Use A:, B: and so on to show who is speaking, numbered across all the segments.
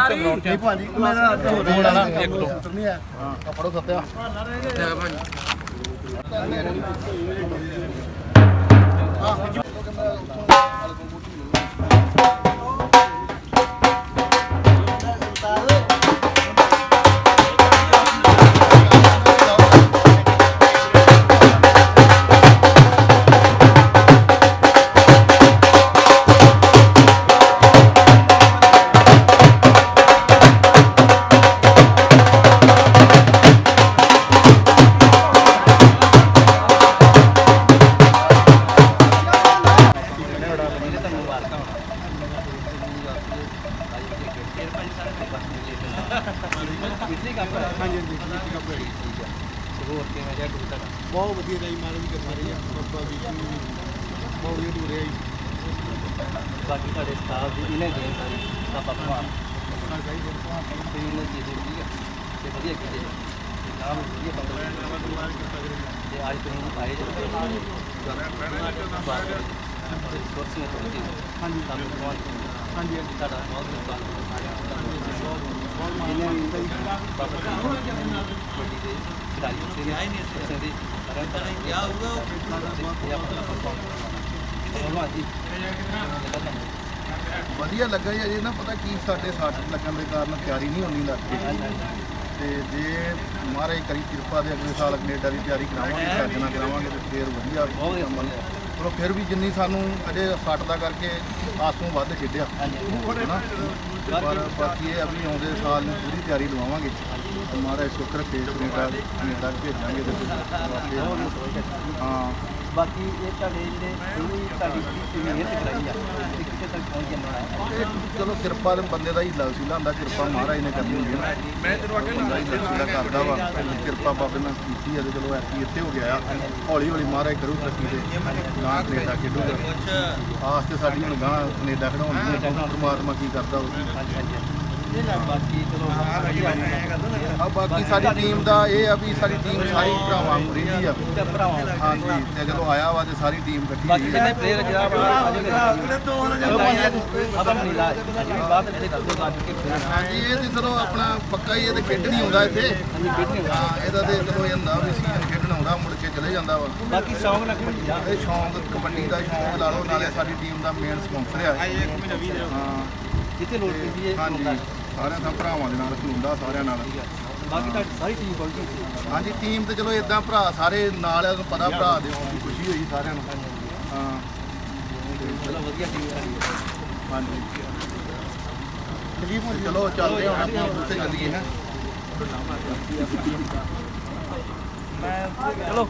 A: 'ਚ
B: ਨਹੀਂ ਭਾਜੀ ਮੇਰਾ
A: ਰੋਡ ਵਾਲਾ ਇੱਕ ਦੋ।
B: ਨਹੀਂ ਹੈ। ਆ ਫੜੋ ਸੱਤਿਆ।
C: ਬਹੁਤ ਵਧੀਆ ਰਹੀ ਮਾਲਕ ਦੀ ਕਿਰਪਾ ਰਹੀ ਆ ਬਾਬਾ ਵੀ ਬਹੁਤ ਵਧੀਆ ਟੂਰ ਰਿਹਾ ਜੀ।
A: ਬਾਕੀ ਤੁਹਾਡੇ ਸਟਾਫ ਦੀ ਇਹਨੇ ਦੇਣ ਸਾਰੀ ਆਪਾਂ ਭਗਵਾਨ ਤੇ ਇਹਨੇ ਜੀ ਦੇ ਠੀਕ ਹੈ ਤੇ ਵਧੀਆ ਕੀਤੇ ਜੀ ਨਾਮ ਵਧੀਆ ਬੰਦਾ ਤੇ ਅੱਜ ਤੁਸੀਂ ਆਏ ਜੀ ਬਾਤ ਸੋਚੀ ਹੈ ਜੀ ਹਾਂਜੀ। ਸਾਨੂੰ ਭਗਵਾਨ
C: ਹਾਂਜੀ ਹਾਂਜੀ
A: ਬਹੁਤ
B: ਵਧੀਆ ਲੱਗਾ ਜੀ ਅਜੇ ਨਾ ਪਤਾ ਕੀ ਸਾਡੇ ਸੱਟ ਲੱਗਣ ਦੇ ਕਾਰਨ ਤਿਆਰੀ ਨਹੀਂ ਹੁੰਦੀ ਲੱਗਦੀ ਤੇ ਜੇ ਮਹਾਰਾਜ ਕਰੀ ਕਿਰਪਾ ਦੇ ਅਗਲੇ ਸਾਲ ਕੈਨੇਡਾ ਦੀ ਤਿਆਰੀ ਕਰਾਵਾਂਗੇ ਨਾਲ ਕਰਾਵਾਂਗੇ ਤੇ ਫੇਰ ਵਧੀਆ
A: ਬਹੁਤ ਵਧੀਆ।
B: ਕੰਮ ਚਲੋ ਫਿਰ ਵੀ ਜਿੰਨੀ ਸਾਨੂੰ ਅਜੇ ਸੱਟ ਦਾ ਕਰਕੇ ਆਸੋਂ ਵੱਧ ਖੇਡਿਆ। ਹੈਨਾ? ਤੇ ਪਰ ਬਾਕੀ ਇਹ ਆ ਆਉਂਦੇ ਸਾਲ ਨੂੰ ਪੂਰੀ ਤਿਆਰੀ ਲਵਾਵਾਂਗੇ। ਤੇ ਮਹਾਰਾਜ ਸੁੱਖ ਰੱਖੇ ਕੈਨੇਡਾ ਕੈਨੇਡਾ ਭੇਜਾਂਗੇ ਤੇ ਹਾਂ।
A: ਬਾਕੀ ਇਹ ਤੁਹਾਡੇ ਜਿਹੜੇ ਪੂਰੀ ਤੁਹਾਡੀ ਜਿਹੜੀ ਮਿਹਨਤ ਕਰਾਈ ਆ ਇਹ ਕਿੱਥੇ ਤੱਕ ਪਹੁੰਚ ਜਾਣਾ
B: ਇਹ ਚਲੋ ਕਿਰਪਾ ਦੇ ਬੰਦੇ ਦਾ ਹੀ ਲਵਸੀਲਾ ਹੁੰਦਾ ਕਿਰਪਾ ਮਹਾਰਾਜ ਨੇ ਕਰਨੀ ਹੁੰਦੀ ਹੈ ਨਾ। ਮੈਂ ਤੈਨੂੰ ਆਖਿਆ ਹੀ ਲਵਸੀਲਾ ਕਰਦਾ ਵਾ ਕਿਰਪਾ ਬਾਬੇ ਨਾਲ ਕੀਤੀ ਹੈ ਤੇ ਚਲੋ ਐਤਕੀ ਇੱਥੇ ਹੋ ਗਿਆ ਆ। ਹੌਲੀ ਹੌਲੀ ਮਹਾਰਾਜ ਕਰੂ ਤਰੱਕੀ ਤੇ ਗਾਂ ਕੈਨੇਡਾ ਖੇਡੂਗਾ ਆਸ ਤੇ ਸਾਡੀ ਹੁਣ ਗਾਂ ਕੈਨੇਡਾ ਖਿਡਾਉਣੀ ਹੈ ਪਰਮਾਤਮਾ ਕੀ ਕਰਦਾ ਉਹ
A: ਬਾਕੀ ਚਲੋ
B: ਆ ਬਾਕੀ ਸਾਡੀ ਟੀਮ ਦਾ ਇਹ ਆ ਵੀ ਸਾਡੀ ਟੀਮ ਸਾਰੀ ਭਰਾਵਾਂ ਨੂੰ ਰਹਿੰਦੀ ਆ।
A: ਤੇ ਭਰਾਵਾਂ
B: ਹਾਂਜੀ ਤੇ ਜਦੋਂ ਆਇਆ ਵਾ ਤੇ ਸਾਰੀ ਟੀਮ ਇਕੱਠੀ
A: ਬਾਕੀ
B: ਹੋਈ
A: ਜਿੰਨੇ ਪਲੇਅਰ ਜਿਹੜਾ ਵਾ ਆਪਾਂ ਨੀਲਾ ਜਿਹੜੀ ਬਾਤ ਜਿਹੜੇ ਦੱਸੋ ਗੱਜ ਕੇ ਖੇਡਣਾ
B: ਹਾਂਜੀ ਇਹ ਤੇ ਚਲੋ ਆਪਣਾ ਪੱਕਾ ਹੀ ਇਹ ਤੇ ਖੇਡ ਨਹੀਂ ਹੁੰਦਾ ਇੱਥੇ।
A: ਹਾਂਜੀ ਖੇਡਣੀ
B: ਹਾਂ ਇਹਦਾ ਤੇ ਚਲੋ ਇਹ ਹੁੰਦਾ ਵੀ ਸੀਜ਼ਨ ਖੇਡਣ ਆਉਂਦਾ ਮੁੜ ਕੇ ਚਲੇ ਜਾਂਦਾ ਵਾ।
A: ਬਾਕੀ ਸ਼ੌਂਕ ਨਾਲ ਕਬੱਡੀ ਦਾ।
B: ਇਹ ਸ਼ੌਂਕ ਕਬੱਡੀ ਦਾ ਸ਼ੌਂਕ ਲਾ ਲਓ ਨਾਲੇ ਸਾਡੀ ਟੀਮ ਦਾ ਮੇਨ ਸਪਾਂਸਰ ਆ ਹਾਂ।
A: ਜਿੱਥੇ ਲੋੜ ਪੈਂਦੀ ਹੈ
B: ਹਾਂਜੀ। ਸਾਰਿਆਂ ਦਾ ਭਰਾਵਾਂ ਦੇ ਨਾਲ ਖਲੋਂਦਾ ਸਾਰਿਆਂ ਨਾਲ।
A: ਬਾਕੀ ਤੁਹਾਡੀ ਸਾਰੀ ਟੀਮ ਪਹੁੰਚੀ
B: ਹਾਂਜੀ ਟੀਮ ਤੇ ਚਲੋ ਇਦਾਂ ਭਰਾ ਸਾਰੇ ਨਾਲ ਆ, ਤੁਹਾਨੂੰ ਪਤਾ ਭਰਾ ਦੇ ਹੋਣ ਦੀ ਖੁਸ਼ੀ ਹੋਈ ਸਾਰਿਆਂ ਨੂੰ। ਹਾਂ।
A: ਚਲੋ ਵਧੀਆ ਟੀਮ ਹੈ।
B: ਹਾਂਜੀ। ਚਲੋ ਚੱਲਦੇ ਹਾਂ ਹੁਣ ਆਪਾਂ ਉੱਥੇ ਚੱਲੀਏ ਹੈ।
A: ਚਲੋ।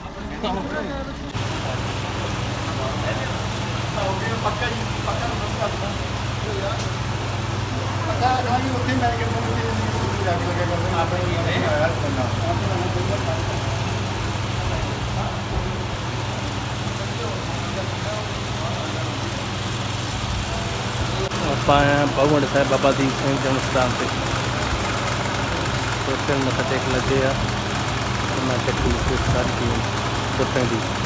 B: ਉੱਥੇ ਮੈਂ
A: ਆਪਾਂ ਆਏ ਸਾਹਿਬ ਬਾਬਾ ਦੀਪ ਸਿੰਘ ਜਨਮ ਸਥਾਨ ਤੇ ਤੇ ਮੱਥਾ ਟੇਕ ਲੱਗੇ ਆ ਮੈਂ ਟੇਕੀ ਸਾਰੀ ਟੀਮ ਦੀ।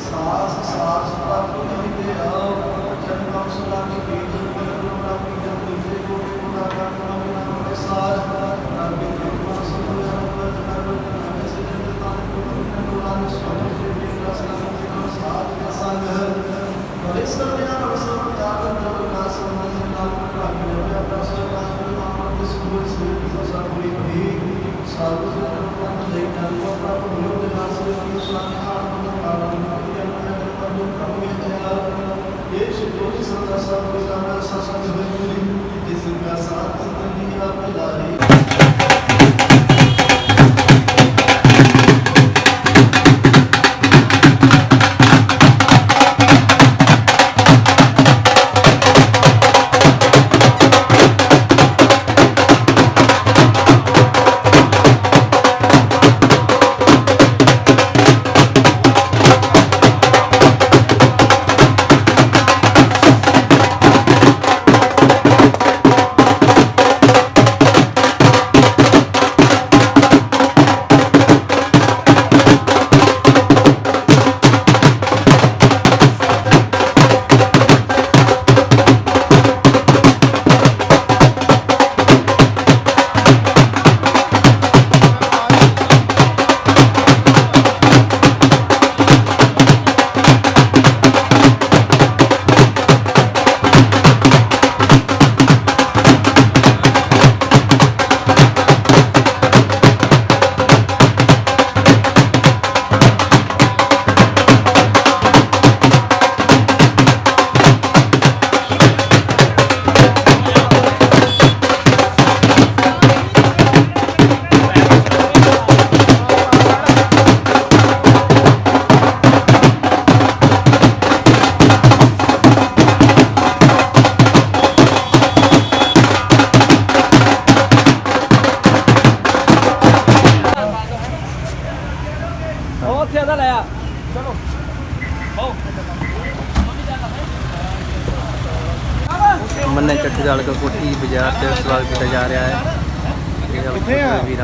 A: ਸਾਸ ਸਾਸ ਪ੍ਰਾਪਤ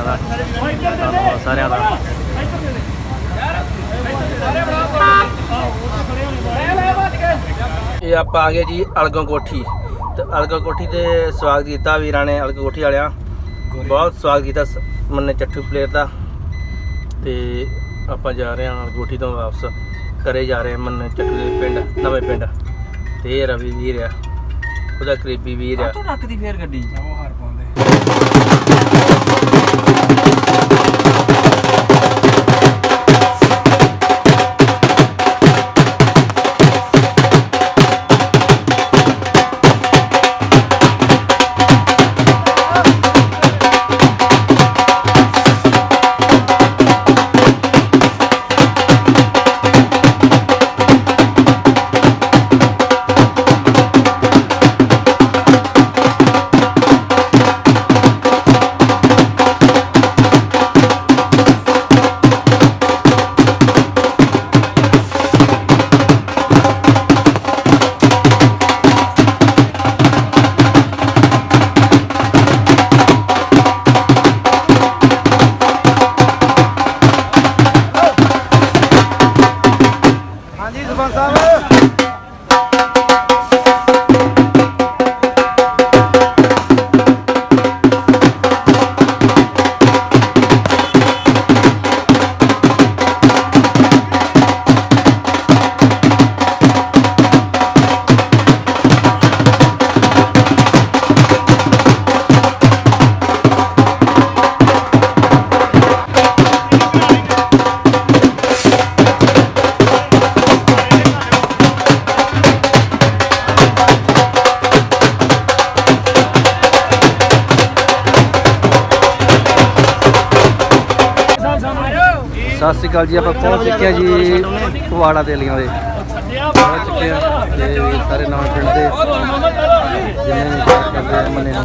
A: ਦਾ ਧੰਨਵਾਦ ਸਾਰਿਆਂ ਦਾ। ਇਹ ਆਪਾਂ ਆ ਗਏ ਜੀ ਅਲਗੋਂ ਕੋਠੀ ਤੇ ਅਲਗੋਂ ਕੋਠੀ ਤੇ ਸਵਾਗਤ ਕੀਤਾ ਵੀਰਾਂ ਨੇ ਅਲਗੋਂ ਕੋਠੀ ਵਾਲਿਆਂ। ਬਹੁਤ ਸਵਾਗਤ ਕੀਤਾ ਮੰਨੇ ਚੱਠੂ ਪਲੇਅਰ ਦਾ। ਤੇ ਆਪਾਂ ਜਾ ਰਹੇ ਹਾਂ ਕੋਠੀ ਤੋਂ ਵਾਪਸ। ਘਰੇ ਜਾ ਰਹੇ ਮੰਨੇ ਚੱਠੂ ਦੇ ਪਿੰਡ, ਨਵੇਂ ਪਿੰਡ। ਤੇ ਇਹ ਰਵੀ ਵੀਰ ਆ। ਉਹਦਾ ਕਰੀਬੀ ਵੀਰ ਆ।
C: ਰੱਖਦੀ ਫੇਰ ਗੱਡੀ। ਉਹ ਹਾਰ
A: Thank you. ਅਕਾਲ ਜੀ, ਆਪਾਂ ਪਹੁੰਚ ਚੁੱਕੇ ਹਾਂ ਜੀ ਕੁਵਾੜਾ ਤੇਲੀਆਂ ਦੇ। ਪਹੁੰਚ ਚੁੱਕੇ ਹਾਂ ਤੇ ਸਾਰੇ ਨਾਲ ਪਿੰਡ ਦੇ ਜਿੰਨੇ ਕਰਦੇ ਆ ਮੰਨੇ ਨੂੰ।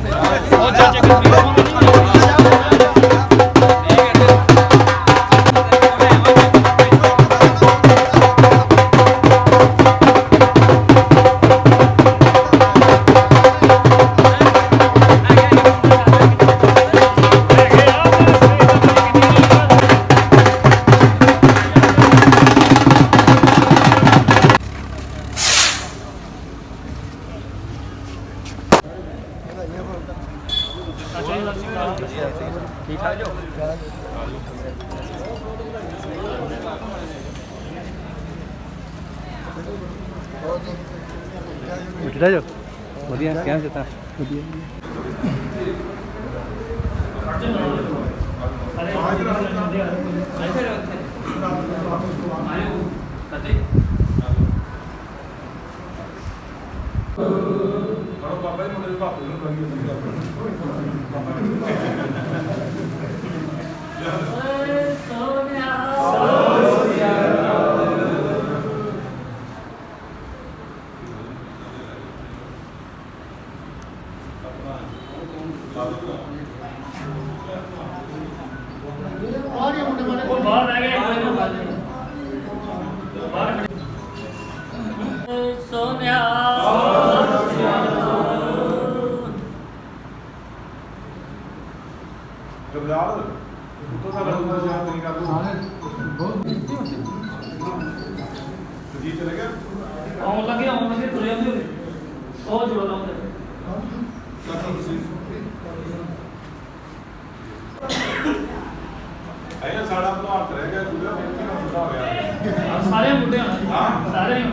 D: ਆਇਆ ਸਾਡਾ ਭਾਰਤ ਰਹਿ ਗਿਆ ਦੂਜਾ ਬੇਟੀ ਦਾ ਮੁੰਡਾ ਹੋ ਗਿਆ
E: ਆਹ ਸਾਰੇ ਮੁੰਡੇ
D: ਹਾਂ।
E: ਸਾਰੇ ਹੀ?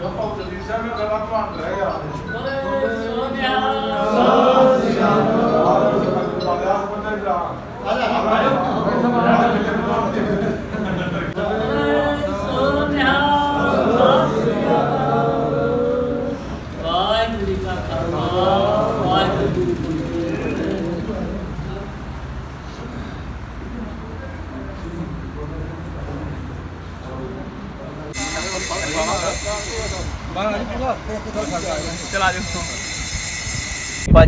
D: ਜੋ ਪਾਉ ਜਗਦੀਸ਼ ਸਾਹਿਬ ਨੇ ਸਾਡਾ ਭਾਰਤ ਰਹਿ ਗਿਆ।
E: ਬੋਲੇ ਸੋਨਿਆ।
D: ਬਾਲਿਆ ਬੰਦਾ ਹੀ ਲਾ
E: ਸੋਨਿਆ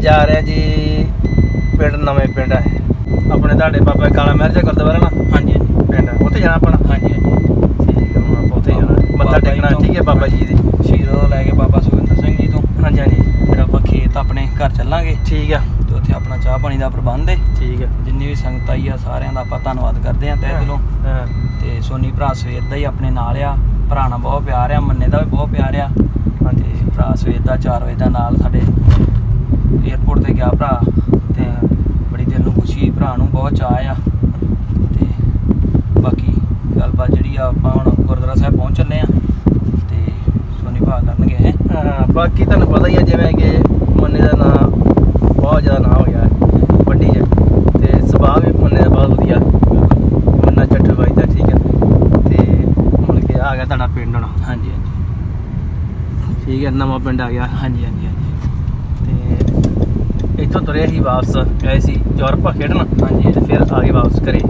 E: ਜਾ
A: ਰਹੇ ਜੀ ਪਿੰਡ ਨਵੇਂ ਪਿੰਡ ਹੈ। ਆਪਣੇ ਤੁਹਾਡੇ ਬਾਬਾ ਕਾਲਾ ਮਹਿਰ ਜੀ ਗੁਰਦੁਆਰਾ ਨਾ?
E: ਹਾਂਜੀ
A: ਪਿੰਡ ਉੱਥੇ ਜਾਣਾ ਆਪਣਾ
E: ਹਾਂਜੀ ਠੀਕ
A: ਹੈ ਹੁਣ ਉੱਥੇ ਜਾਣਾ। ਮੱਥਾ ਟੇਕਣਾ ਠੀਕ ਹੈ ਬਾਬਾ ਜੀ ਦੇ।
E: ਸ਼ੀਰੋ ਤੋਂ ਲੈ ਕੇ ਬਾਬਾ ਸੁਖਿੰਦਰ ਸਿੰਘ ਜੀ ਤੋਂ। ਹਾਂਜੀ ਹਾਂਜੀ। ਫਿਰ ਆਪਾਂ ਖੇਤ ਆਪਣੇ ਘਰ ਚੱਲਾਂਗੇ।
A: ਠੀਕ ਆ।
E: ਤੇ ਉੱਥੇ ਆਪਣਾ ਚਾਹ ਪਾਣੀ ਦਾ ਪ੍ਰਬੰਧ ਹੈ
A: ਠੀਕ ਆ।
E: ਜਿੰਨੀ ਵੀ ਸੰਗਤ ਆਈ ਆ ਸਾਰਿਆਂ ਦਾ ਆਪਾਂ ਧੰਨਵਾਦ ਕਰਦੇ ਹਾਂ ਤਹਿ ਦਿਲੋਂ।
A: ਹਾਂ।
E: ਤੇ ਸੋਨੀ ਭਰਾ ਸਵੇਰ ਦਾ ਹੀ ਆਪਣੇ ਨਾਲ ਆ। ਭਰਾ ਨਾਲ ਬਹੁਤ ਪਿਆਰ ਆ, ਮੰਨੇ ਦਾ ਵੀ ਬਹੁਤ ਪਿਆਰ ਆ।
A: ਹਾਂਜੀ
E: ਭਰਾ ਸਵੇਰ ਦਾ 4 ਵਜੇ ਦਾ ਨਾਲ ਸਾਡੇ 에어ਪੋਰਟ ਤੇ ਗਿਆ ਭਰਾ ਤੇ ਬੜੀ ਦਿਲ ਨੂੰ ਖੁਸ਼ੀ, ਭਰਾ ਨੂੰ ਬਹੁਤ ਚਾਅ ਆ। ਤੇ ਬਾਕੀ ਗੱਲਬਾਤ ਜਿਹੜੀ ਆ, ਆਪਾਂ ਹੁਣ ਗੁਰਦੁਆਰਾ ਸਾਹਿਬ ਪਹੁੰਚ ਚੱਲੇ ਆ ਤੇ ਸੋਨੀ ਭਾ ਕਰਨਗੇ ਹੈ,
A: ਬਾਕੀ ਤੁਹਾਨੂੰ ਪਤਾ ਹੀ ਹੈ ਜਿਵੇਂ ਕਿ ਮੰਨੇ ਦਾ ਨਾਂ ਬਹੁਤ ਜ਼ਿਆਦਾ ਨਾਂ ਹੋ ਗਿਆ ਹੈ ਵੱਡੀ ਹੈ ਤੇ ਸੁਭਾਅ ਵੀ ਮੰਨੇ ਦਾ ਬਹੁਤ ਵਧੀਆ ਮੰਨਾ ਚੱਠੂ ਬਾਈ ਦਾ ਠੀਕ ਹੈ ਤੇ ਹੁਣ ਕਿ ਆ ਗਿਆ ਤੁਹਾਡਾ ਪਿੰਡ ਹੁਣ
E: ਹਾਂਜੀ ਹਾਂਜੀ
A: ਠੀਕ ਹੈ ਨਵਾਂ ਪਿੰਡ ਆ ਗਿਆ।
E: ਹਾਂਜੀ ਹਾਂਜੀ ਹਾਂਜੀ।
A: ਤੇ ਇੱਥੋਂ ਤੁਰੇ ਸੀ ਵਾਪਸ ਗਏ ਸੀ ਯੂਰਪ ਖੇਡਣ।
E: ਹਾਂਜੀ
A: ਤੇ ਫਿਰ ਆ ਗਏ ਵਾਪਸ ਘਰੇ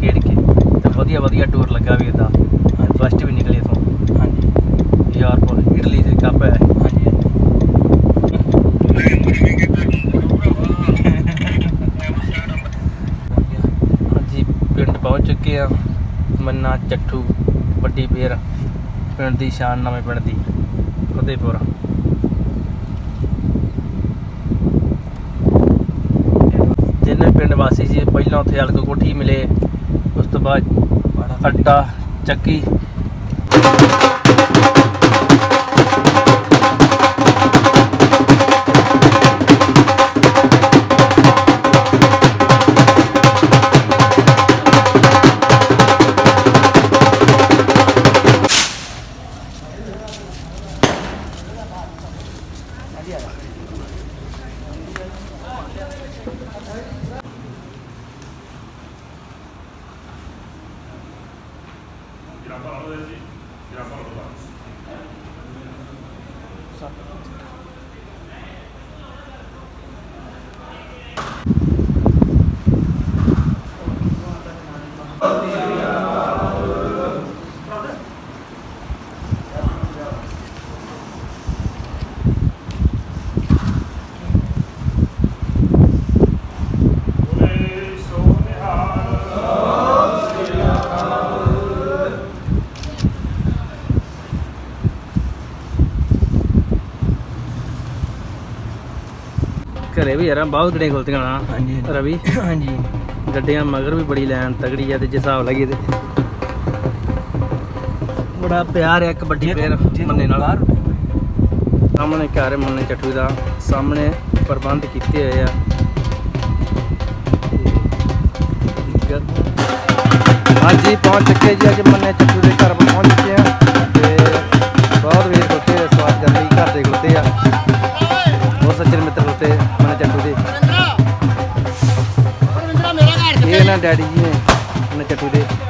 A: ਖੇਡ ਕੇ। ਤੇ ਵਧੀਆ ਵਧੀਆ ਟੂਰ ਲੱਗਾ ਵੀ ਇਹਦਾ ਫਸਟ ਵੀ ਨਿਕਲੇ ਇਥੋਂ।
E: ਹਾਂਜੀ।
A: ਯੂਰਪ ਇਟਲੀ ਦੇ ਕੱਪ ਹੈ।
E: ਹਾਂਜੀ
A: ਹਾਂਜੀ। ਪਿੰਡ ਪਹੁੰਚ ਚੁੱਕੇ ਆ। ਮੰਨਾ ਚੱਠੂ ਵੱਡੀ ਬੇਰ ਪਿੰਡ ਦੀ ਸ਼ਾਨ ਨਵੇਂ ਪਿੰਡ ਦੀ ਫਤਿਹਪੁਰ ਜਿੰਨੇ ਪਿੰਡ ਵਾਸੀ ਸੀ ਪਹਿਲਾਂ ਉੱਥੇ ਅਲਗ ਕੋਠੀ ਮਿਲੇ ਉਸ ਤੋਂ ਬਾਅਦ ਅੱਡਾ ਚੱਕੀ। ਯਾਰਾਂ ਬਹੁਤ ਗੱਡੀਆਂ ਖੁੱਲਤੀਆਂ ਨਾ
E: ਹਾਂਜੀ
A: ਰਵੀ।
E: ਹਾਂਜੀ।
A: ਗੱਡੀਆਂ ਮਗਰ ਵੀ ਬੜੀ ਲੈਣ ਤਗੜੀ ਆ ਤੇ ਜੇ ਹਿਸਾਬ ਲਾਈਏ ਤੇ ਬੜਾ ਪਿਆਰ ਇੱਕ ਵੱਡੀ ਪੇਰ ਮੰਨੇ ਨਾਲ। ਸਾਹਮਣੇ ਘਰ ਮੰਨੇ ਚੱਠੂ ਦਾ। ਸਾਹਮਣੇ ਪ੍ਰਬੰਧ ਕੀਤੇ ਹੋਏ ਆ। ਹਾਂਜੀ ਪਹੁੰਚ ਚੁੱਕੇ ਜੀ ਅੱਜ ਮੰਨੇ ਚੱਠੂ ਦੇ ਘਰ ਪਹੁੰਚ ਨਾ ਡੈਡੀ ਜੀ ਨੇ। ਮੰਨੇ ਦੇ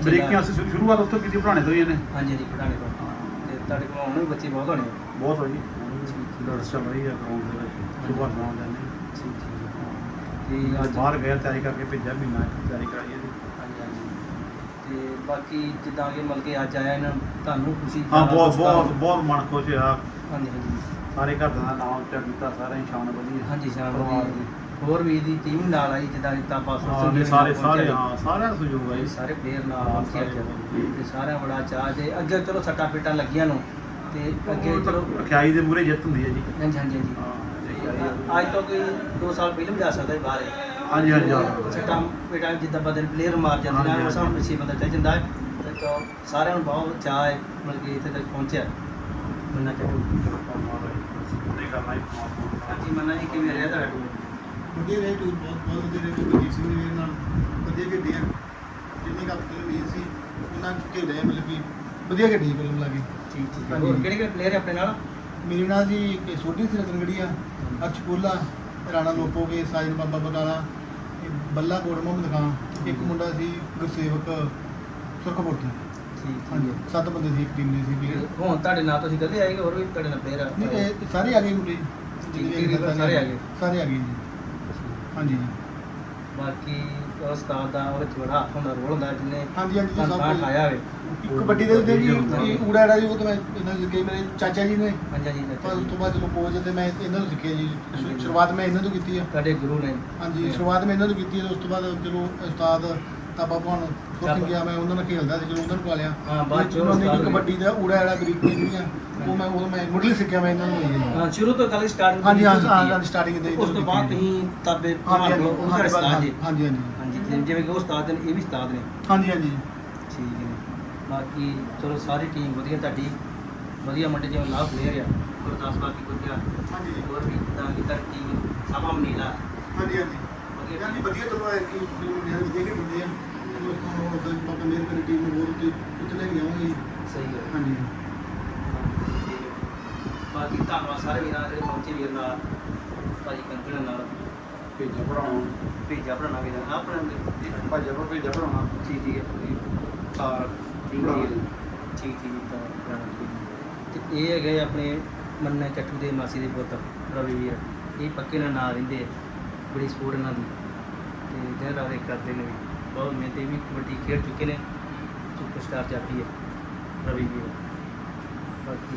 D: ਬ੍ਰੇਕਿੰਗ ਅਸੀਂ ਸ਼ੁਰੂਆਤ ਉੱਥੋਂ ਕੀਤੀ ਪੜਾਣੇ ਤੋਂ ਹੀ ਇਹਨੇ?
A: ਹਾਂਜੀ ਹਾਂਜੀ ਪੜਾਣੇ ਤੋਂ। ਤੇ ਤੁਹਾਡੇ ਕੋਲ ਆਉਣ ਬੱਚੇ ਬਹੁਤ ਹੋਣੇ
D: ਬਹੁਤ ਹੋਈ ਲੜਸ ਚੱਲ ਰਹੀ ਹੈ ਗਰਾਊਂਡ ਦੇ ਵਿੱਚ। ਸੁਬਾਹ ਗਰਾਊਂਡ ਦੇ
A: ਠੀਕ ਠੀਕ ਤੇ ਅੱਜ
D: ਬਾਹਰ ਗਿਆ ਤਿਆਰੀ ਕਰਕੇ ਭੇਜਿਆ ਮਹੀਨਾ ਤਿਆਰੀ ਕਰਾਈ ਇਹਦੀ
A: ਹਾਂਜੀ ਹਾਂਜੀ। ਤੇ ਬਾਕੀ ਜਿੱਦਾਂ ਕਿ ਮਤਲਬ ਕਿ ਅੱਜ ਆਇਆ ਇਹਨਾਂ ਨੂੰ ਤੁਹਾਨੂੰ ਖੁਸ਼ੀ
D: ਹਾਂ ਬਹੁਤ ਬਹੁਤ
A: ਨੂੰ।
D: ਬਹੁਤ ਮਨ ਖੁਸ਼ ਹੋਇਆ।
A: ਹਾਂਜੀ ਹਾਂਜੀ।
D: ਸਾਰੇ ਘਰ ਦਾ ਨਾਮ ਉੱਚਾ ਕੀਤਾ ਸਾਰੇ ਸ਼ਾਨ
A: ਹਾਂਜੀ ਸ਼ਾਮ ਹੋਰ ਵੀ ਇਹਦੀ ਟੀਮ ਨਾਲ ਆਈ ਜਿੱਦਾਂ ਜਿੱਦਾਂ ਪਾਸ
D: ਹਾਂ ਜੀ, ਸਾਰੇ ਸਾਰੇ ਹਾਂ ਸਾਰਿਆਂ ਦਾ ਸਹਿਯੋਗ ਹੈ
A: ਸਾਰੇ ਪਲੇਅਰ ਨਾਲ
D: ਹਾਂ,
A: ਪਹੁੰਚੇ ਅੱਜ
D: ਸਾਰੇ।
A: ਤੇ ਸਾਰਿਆਂ ਬੜਾ ਚਾਹ ਤੇ ਅੱਗੇ ਚਲੋ ਸੱਟਾਂ ਪੇਟਾਂ ਲੱਗੀਆਂ ਨੂੰ ਤੇ ਅੱਗੇ ਚਲੋ
D: ਰਖਿਆਈ ਦੇ ਮੂਰੇ ਜਿੱਤ ਹੁੰਦੀ ਹੈ ਜੀ।
A: ਹਾਂਜੀ ਹਾਂਜੀ ਹਾਂਜੀ।
D: ਹਾਂ
A: ਅੱਜ ਤੋਂ ਕੋਈ 2 ਸਾਲ ਪਹਿਲਾਂ ਵੀ ਜਾ ਸਕਦਾ ਹੈ ਬਾਹਰ।
D: ਹਾਂਜੀ ਹਾਂਜੀ ਹਾਂ।
A: ਸੱਟਾਂ ਪੇਟਾਂ ਜਿੱਦਾਂ ਬੰਦੇ ਨੂੰ ਪਲੇਅਰ ਮਾਰ ਜਾਂਦੇ
D: ਹਾਂਜੀ,
A: ਨੇ ਉਸ
D: ਹਾਂਜੀ।
A: ਪਿੱਛੇ ਬੰਦਾ ਚੱਲ ਜਾਂਦਾ ਹੈ। ਤੇ ਤਾਂ ਸਾਰਿਆਂ ਨੂੰ ਬਹੁਤ ਚਾਹ ਹੈ ਮਤਲਬ ਕਿ ਇੱਥੇ ਤੱਕ ਪਹੁੰਚਿਆ। ਮੰਨਾ ਚਾਹੂ
D: ਨਹੀਂ ਕਰਨਾ ਹੀ ਪਰਮਾਤਮਾ
A: ਹਾਂਜੀ ਮੰਨਾ ਜੀ ਕਿਵੇਂ ਰਿਹਾ ਤੁਹਾਡਾ?
C: ਵਧੀਆ ਰਹੇ ਟੂਰ ਬਹੁਤ ਬਹੁਤ ਵਧੀਆ ਰਹੇ ਬਲਜੀਤ ਸਿੰਘ ਦੀ ਨਾਲ ਵਧੀਆ ਖੇਡੀ ਆ। ਜਿੰਨੀ ਕੱਪ ਤੇ ਉਮੀਦ ਸੀ ਉਹਨਾਂ ਖੇਡੇ ਮਤਲਬ ਕਿ ਵਧੀਆ ਖੇਡੀ ਕੋਲ ਲੱਗੀ
A: ਠੀਕ ਠੀਕ। ਹੈ।
C: ਹਾਂਜੀ।
A: ਹੋਰ ਕਿਹੜੇ ਕਿਹੜੇ ਪਲੇਅਰ ਆਪਣੇ ਨਾਲ?
C: ਮੇਰੇ ਨਾਲ ਜੀ ਇੱਕ ਸੋਢੀ ਸੀ ਰਤਨਗੜੀਆ ਅਰਸ਼ਪੂਲਾ ਰਾਣਾ ਲੋਪੋਗੇ ਸਾਜਨ ਬਾਬਾ ਬਟਾਲਾ ਇਹ ਬੱਲਾ ਕੋਟ ਮੁਹੰਮਦ ਖਾਨ ਇੱਕ ਮੁੰਡਾ ਸੀ ਗੁਰਸੇਵਕ ਸੁਰਖਪੁਰ ਤੋਂ
A: ਠੀਕ।
C: ਹਾਂਜੀ ਸੱਤ ਬੰਦੇ ਸੀ ਇੱਕ ਟੀਮ ਦੇ ਸੀ।
A: ਹੁਣ ਤੁਹਾਡੇ ਨਾਲ ਤੁਸੀਂ ਇਕੱਲੇ ਆਏਗੇ ਹੋਰ ਵੀ ਤੁਹਾਡੇ ਨਾਲ ਪਲੇਅਰ
C: ਨਹੀਂ ਇਹ ਸਾਰੇ ਆ ਗਏ ਮੁੰਡੇ।
A: ਸਾਰੇ ਆ ਗਏ।
C: ਸਾਰੇ ਆ ਗਏ ਜੀ। ਹਾਂਜੀ। ਜੀ
A: ਬਾਕੀ ਉਸਤਾਦ ਦਾ ਉਹਦੇ ਥੋੜਾ ਹੱਥ ਹੁੰਦਾ ਰੋਲ ਹੁੰਦਾ ਜਿਹਨੇ
C: ਹਾਂਜੀ ਹਾਂਜੀ ਜੀ, ਸਭ
A: ਤਾਂ
C: ਕੁਝ
A: ਖਾਇਆ ਹੋਵੇ।
C: ਇੱਕ ਕਬੱਡੀ ਦੇ ਉੱਤੇ ਜੀ ਇਹ ਊੜਾ ੜਾ ਜੀ ਉਹ ਤਾਂ ਮੈਂ ਇਹਨਾਂ ਦੇ ਅੱਗੇ ਮੇਰੇ ਚਾਚਾ ਜੀ ਨੇ।
A: ਹਾਂਜੀ ਹਾਂਜੀ
C: ਪਰ ਉਸ ਤੋਂ ਬਾਅਦ ਚਲੋ ਕੋਚ ਤੇ ਮੈਂ ਇਹਨਾਂ ਤੋਂ ਸਿੱਖਿਆ ਜੀ ਸ਼ੁ- ਸ਼ੁਰੂਆਤ ਮੈਂ ਇਹਨਾਂ ਤੋਂ ਕੀਤੀ ਆ।
A: ਤੁਹਾਡੇ ਗੁਰੂ ਨੇ।
C: ਹਾਂਜੀ ਸ਼ੁਰੂਆਤ ਮੈਂ ਇਹਨਾਂ ਤੋਂ ਕੀਤੀ ਹੈ ਉਸ ਤੋਂ ਬਾਅਦ ਚਲੋ ਉਸਤਾਦ ਤਾਬਾ ਭਾਣ
A: ਤਾਬਾ।
C: ਗਿਆ ਮੈਂ ਉਹਨਾਂ ਨਾਲ ਖੇਲਦਾ ਸੀ ਚਲੋ ਉਹਨਾਂ ਨੂੰ ਪਾਲਿਆ
A: ਹਾਂ, ਬਾਅਦ 'ਚ
C: ਉਹਨਾਂ ਨੇ ਕਬੱਡੀ ਦਾ ਊੜਾ ੜਾ ਬਰੀਕੀ ਜਿਹੜੀਆਂ ਉਹ ਮੈਂ ਉਹ ਮੈਂ ਮੁੱਢਲੀ ਸਿੱਖਿਆ ਮੈਂ ਇਹਨਾਂ ਨੂੰ ਹੋਈ ਹੈ
A: ਹਾਂ ਸ਼ੁਰੂ ਤੋਂ ਗੱਲ ਸਟਾਰਟ
C: ਹਾਂਜੀ ਹਾਂ ਸਟਾਰਟਿੰਗ ਦੇ
A: ਉਸ ਤੋਂ ਬਾਅਦ ਤੁਸੀਂ ਤਾਬੇ
C: ਹਾਂਜੀ ਹਾਂਜੀ
A: ਉਸਤਾਦ ਜੀ।
C: ਹਾਂਜੀ ਹਾਂਜੀ।
A: ਹਾਂਜੀ ਤੇ ਜਿਵੇਂ ਕਿ ਉਹ ਉਸਤਾਦ ਨੇ ਇਹ ਵੀ ਉਸਤਾਦ ਨੇ।
C: ਹਾਂਜੀ ਹਾਂਜੀ।
A: ਠੀਕ ਹੈ ਬਾਕੀ ਚਲੋ ਸਾਰੀ ਟੀਮ ਵਧੀਆ ਤੁਹਾਡੀ ਵਧੀਆ ਮੁੰਡੇ ਜਿਵੇਂ ਲਾਭ ਪਲੇਅਰ ਆ ਗੁਰਦਾਸ ਬਾਕੀ ਕੁਝ ਆ
C: ਹਾਂਜੀ।
A: ਹੋਰ ਵੀ ਜਿੱਦਾਂ ਕਿ ਟੀਮ ਸਭਾ ਮਨੀਲਾ
C: ਹਾਂਜੀ ਹਾਂਜੀ।
A: ਵਧੀਆ
C: ਵਧੀਆ ਚਲੋ ਹੈ ਕਿ ਮੈਨੂੰ ਮੇਰੇ ਵਧੀਆ ਖੇਡਦੇ ਆ ਚਲੋ ਹੁਣ ਉਦੋਂ ਬਾਬਾ ਮੇਰ ਕਰੀ ਟੀਮ ਨੂੰ ਹੋਰ ਉੱਤੇ ਉੱਤੇ ਲੈ ਕੇ ਆਉਂਗੇ
A: ਸਹੀ ਹੈ।
C: ਹਾਂਜੀ।
A: ਬਾਕੀ ਧੰਨਵਾਦ ਸਾਰੇ ਵੀਰਾਂ ਜਿਹੜੇ ਪਹੁੰਚੇ ਵੀਰ ਨਾਲ ਭਾਜੀ ਕੰਕਣ ਨਾਲ।
D: ਭੇਜਿਆ ਪੜਾਉਣਾ
A: ਵੀਰਾਂ
D: ਪਰ ਭੇਜਿਆ ਪੜਾਉਣਾ
A: ਠੀਕ ਠੀਕ ਹੈ।
D: ਤਾਰ
A: ਠੀਕ ਠੀਕ ਠੀਕ ਠੀਕ ਤਾਂ ਭਰਾਣਾ ਠੀਕ। ਤੇ ਇਹ ਹੈਗੇ ਆਪਣੇ ਮੰਨਾ ਚੱਠੂ ਦੇ ਮਾਸੀ ਦੇ ਪੁੱਤ ਰਵੀ ਵੀਰ। ਇਹ ਪੱਕੇ ਨਾਲ ਨਾਲ ਰਹਿੰਦੇ ਬੜੀ ਸਪੋਰਟ ਇਹਨਾਂ ਦੀ। ਤੇ ਦਿਨ ਰਾਤ ਕਰਦੇ ਨੇ ਬਹੁਤ ਮਿਹਨਤੀ ਵੀ ਕਬੱਡੀ ਖੇਡ ਚੁੱਕੇ ਨੇ ਸੁਪਰਸਟਾਰ ਚਾਪੀ ਹੈ ਰਵੀ ਵੀਰ ਬਾਕੀ